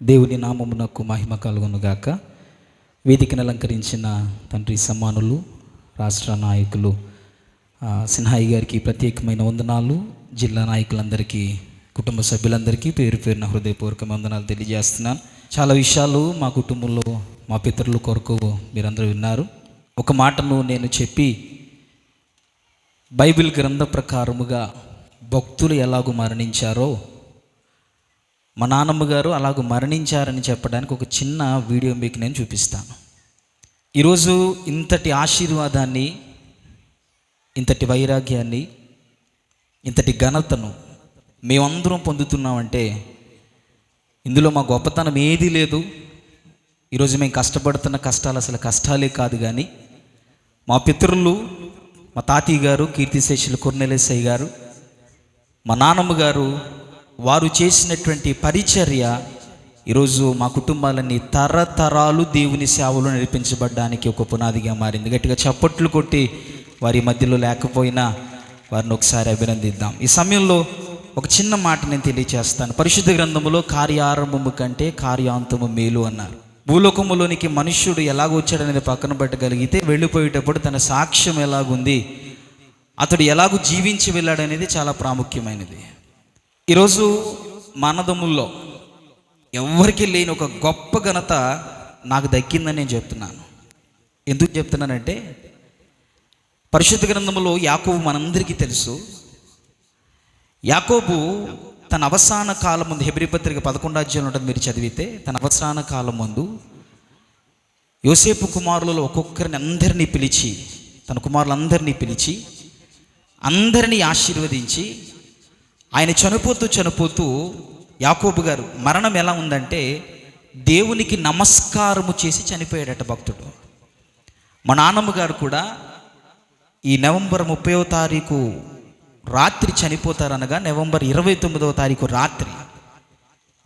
దేవుని నామమునకు మహిమ కలుగునుగాక. వేదికను అలంకరించిన తండ్రి సమ్మానులు రాష్ట్ర నాయకులు సిన్హాయి గారికి ప్రత్యేకమైన వందనాలు. జిల్లా నాయకులందరికీ కుటుంబ సభ్యులందరికీ పేరు పేరున హృదయపూర్వక వందనాలు తెలియజేస్తున్నాను. చాలా విషయాలు మా కుటుంబంలో మా పితరుల కొరకు మీరందరూ విన్నారు. ఒక మాటను నేను చెప్పి బైబిల్ గ్రంథ ప్రకారముగా భక్తులు ఎలాగూ మరణించారో మా నాన్నమ్మ గారు అలాగ మరణించారని చెప్పడానికి ఒక చిన్న వీడియో మీకు నేను చూపిస్తాను. ఈరోజు ఇంతటి ఆశీర్వాదాన్ని ఇంతటి వైరాగ్యాన్ని ఇంతటి ఘనతను మేమందరం పొందుతున్నామంటే ఇందులో మా గొప్పతనం ఏదీ లేదు. ఈరోజు మేము కష్టపడుతున్న కష్టాలు అసలు కష్టాలే కాదు కానీ మా పితరులు మా తాతయ్య గారు కీర్తిశేషులు కొర్నెలేసయ్య గారు మా నాన్నమ్మ గారు వారు చేసినటువంటి పరిచర్య ఈరోజు మా కుటుంబాలన్నీ తరతరాలు దేవుని సేవలు నడిపించబడ్డానికి ఒక పునాదిగా మారింది. గట్టిగా చప్పట్లు కొట్టి వారి మధ్యలో లేకపోయినా వారిని ఒకసారి అభినందిద్దాం. ఈ సమయంలో ఒక చిన్న మాట నేను తెలియచేస్తాను. పరిశుద్ధ గ్రంథములో కార్యారంభము కంటే కార్యాంతము మేలు అన్నారు. భూలోకములోనికి మనుష్యుడు ఎలాగొచ్చాడనేది పక్కన పెట్టగలిగితే వెళ్ళిపోయేటప్పుడు తన సాక్ష్యం ఎలాగుంది అతడు ఎలాగూ జీవించి వెళ్ళాడనేది చాలా ప్రాముఖ్యమైనది. ఈరోజు మనదముల్లో ఎవరికి లేని ఒక గొప్ప ఘనత నాకు దక్కిందని నేను చెప్తున్నాను. ఎందుకు చెప్తున్నానంటే పరిశుద్ధ గ్రంథంలో యాకోబు మనందరికీ తెలుసు. యాకోబు తన అవసాన కాలం ముందు హెబ్రిపత్రిక పదకొండు అధ్యాయం ఉంటుంది మీరు చదివితే తన అవసాన కాలం ముందు యోసేపు కుమారులలో ఒక్కొక్కరిని అందరినీ పిలిచి తన కుమారులందరినీ పిలిచి అందరినీ ఆశీర్వదించి ఆయన చనిపోతూ చనిపోతూ యాకోబు గారు మరణం ఎలా ఉందంటే దేవునికి నమస్కారము చేసి చనిపోయాడట భక్తుడు. మా నాన్నమ్మ గారు కూడా ఈ నవంబర్ ముప్పైవ తారీఖు రాత్రి చనిపోతారనగా నవంబర్ ఇరవై తొమ్మిదవ తారీఖు రాత్రి.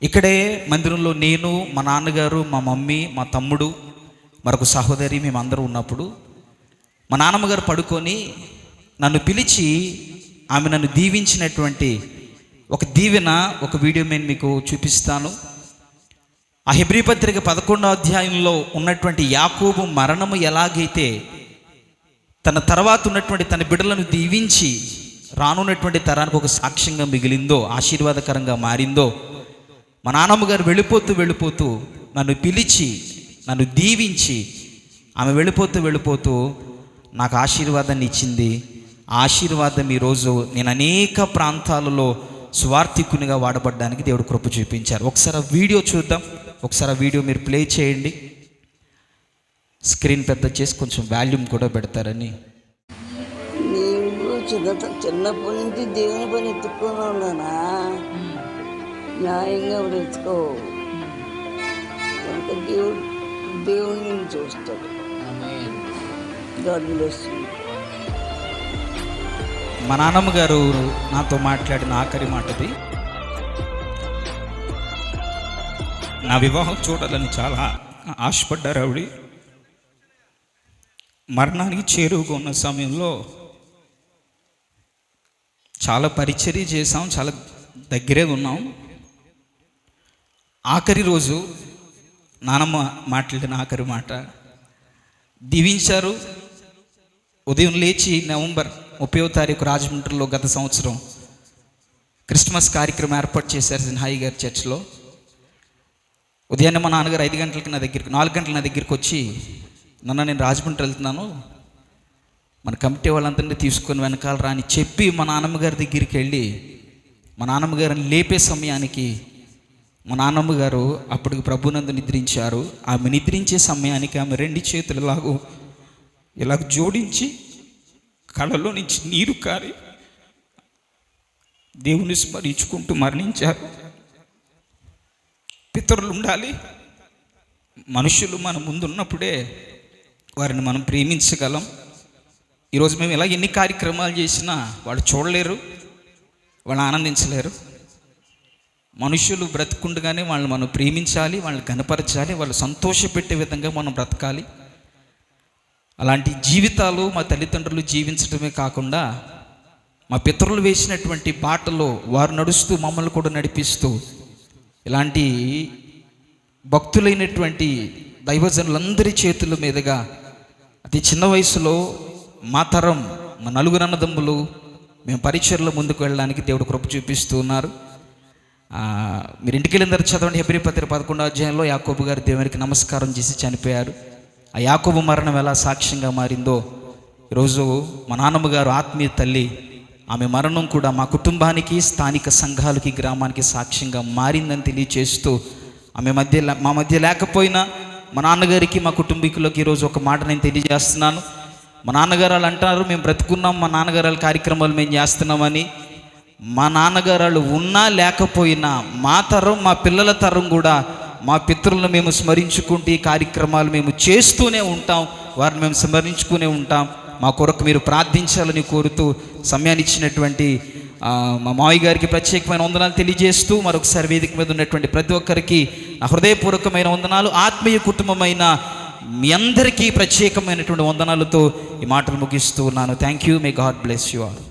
ఇక్కడే మందిరంలో నేను మా నాన్నగారు మా మమ్మీ మా తమ్ముడు మరొక సహోదరి మేమందరూ ఉన్నప్పుడు మా నాన్నమ్మగారు పడుకొని నన్ను పిలిచి ఆమె నన్ను దీవించినటువంటి ఒక దీవెన ఒక వీడియో నేను మీకు చూపిస్తాను. ఆ హెబ్రి పత్రిక పదకొండో అధ్యాయంలో ఉన్నటువంటి యాకోబు మరణము ఎలాగైతే తన తర్వాత ఉన్నటువంటి తన బిడ్డలను దీవించి రానున్నటువంటి తరానికి ఒక సాక్ష్యంగా మిగిలిందో ఆశీర్వాదకరంగా మారిందో మా నాన్నమ్మగారు వెళ్ళిపోతూ వెళ్ళిపోతూ నన్ను పిలిచి నన్ను దీవించి ఆమె వెళ్ళిపోతూ వెళ్ళిపోతూ నాకు ఆశీర్వాదాన్ని ఇచ్చింది. ఆశీర్వాదం ఈరోజు నేను అనేక ప్రాంతాలలో స్వార్థికునిగా వాడబడ్డానికి దేవుడు కృప చూపించారు. ఒకసారి ఆ వీడియో చూద్దాం. ఒకసారి ఆ వీడియో మీరు ప్లే చేయండి. స్క్రీన్ పెద్ద చేసి కొంచెం వాల్యూమ్ కూడా పెడతారని. చిన్న చిన్నప్పటి నుంచి దేవుని పని ఎత్తుక్కొని ఉన్నానా? న్యాయంగా బ్రతుకో కనుక దేవుడు దేవుడు నేను చూస్తాడు. God bless you. మా నాన్నమ్మ గారు నాతో మాట్లాడిన ఆఖరి మాటది. నా వివాహం చూడాలని చాలా ఆశపడ్డారు ఆవిడ. మరణానికి చేరువుగా ఉన్న సమయంలో చాలా పరిచర్య చేసాం చాలా దగ్గరే ఉన్నాం. ఆఖరి రోజు నానమ్మ మాట్లాడిన ఆఖరి మాట దీవించారు ఉదయం లేచి నవంబర్ ముప్పైవ తారీఖు రాజమండ్రిలో గత సంవత్సరం క్రిస్మస్ కార్యక్రమం ఏర్పాటు చేశారు సిన్హాయి గారి చర్చ్లో. ఉదయాన్నే మా నాన్నగారు ఐదు గంటలకి నా దగ్గరికి నాలుగు గంటల నా దగ్గరికి వచ్చి నన్న నేను రాజమండ్రి వెళ్తున్నాను. మన కమిటీ వాళ్ళందరినీ తీసుకొని వెనకాల రాని చెప్పి మా నాన్నమ్మ గారి దగ్గరికి వెళ్ళి మా నాన్నమ్మ గారిని లేపే సమయానికి మా నాన్నమ్మ గారు అప్పటికి ప్రభునందు నిద్రించారు. ఆమె నిద్రించే సమయానికి ఆమె రెండు చేతులు ఇలాగూ ఇలాగ జోడించి కళ్ళలో నుంచి నీరు కారి దేవుని స్మరించుకుంటూ మరణించారు. పితరులు ఉండాలి. మనుషులు మన ముందున్నప్పుడే వారిని మనం ప్రేమించగలం. ఈరోజు మేము ఇలా ఎన్ని కార్యక్రమాలు చేసినా వాళ్ళు చూడలేరు వాళ్ళు ఆనందించలేరు. మనుషులు బ్రతుకుండగానే వాళ్ళని మనం ప్రేమించాలి వాళ్ళని కనపరచాలి వాళ్ళు సంతోషపెట్టే విధంగా మనం బ్రతకాలి. అలాంటి జీవితాలు మా తల్లిదండ్రులు జీవించడమే కాకుండా మా పితరులు వేసినటువంటి బాటలో వారు నడుస్తూ మమ్మల్ని కూడా నడిపిస్తూ ఇలాంటి భక్తులైనటువంటి దైవజనులందరి చేతుల మీదుగా అతి చిన్న వయసులో మా తరం మా నలుగురు అన్నదమ్ములు మేము పరిచయలో ముందుకు వెళ్ళడానికి దేవుడు కృప చూపిస్తూ ఉన్నారు. మీరు ఇంటికి వెళ్ళిన తర్వాత చదవండి. హెబ్రి పత్రిక పదకొండో అధ్యాయంలో యాకోబు గారు దేవునికి నమస్కారం చేసి చనిపోయారు. ఆ యాకోబు మరణం ఎలా సాక్ష్యంగా మారిందో ఈరోజు మా నాన్నమ్మ గారు ఆత్మీయ తల్లి ఆమె మరణం కూడా మా కుటుంబానికి స్థానిక సంఘాలకి గ్రామానికి సాక్ష్యంగా మారిందని తెలియచేస్తూ ఆమె మధ్య మా మధ్య లేకపోయినా మా నాన్నగారికి మా కుటుంబీకులకు ఈరోజు ఒక మాట నేను తెలియజేస్తున్నాను. మా నాన్నగారు వాళ్ళు అంటారు మేము బ్రతుకున్నాం మా నాన్నగారు వాళ్ళ కార్యక్రమాలు మేము చేస్తున్నామని. మా నాన్నగారు వాళ్ళు ఉన్నా లేకపోయినా మా తరం మా పిల్లల తరం కూడా మా పితరులను మేము స్మరించుకుంటూ ఈ కార్యక్రమాలు మేము చేస్తూనే ఉంటాం. వారిని మేము స్మరించుకునే ఉంటాం. మా కొరకు మీరు ప్రార్థించాలని కోరుతూ సమయాన్ని ఇచ్చినటువంటి మా మావి గారికి ప్రత్యేకమైన వందనాలు తెలియజేస్తూ మరొకసారి వేదిక మీద ఉన్నటువంటి ప్రతి ఒక్కరికి హృదయపూర్వకమైన వందనాలు. ఆత్మీయ కుటుంబమైన మీ అందరికీ ప్రత్యేకమైనటువంటి వందనాలతో ఈ మాటలు ముగిస్తూ ఉన్నాను. Thank you may God bless you all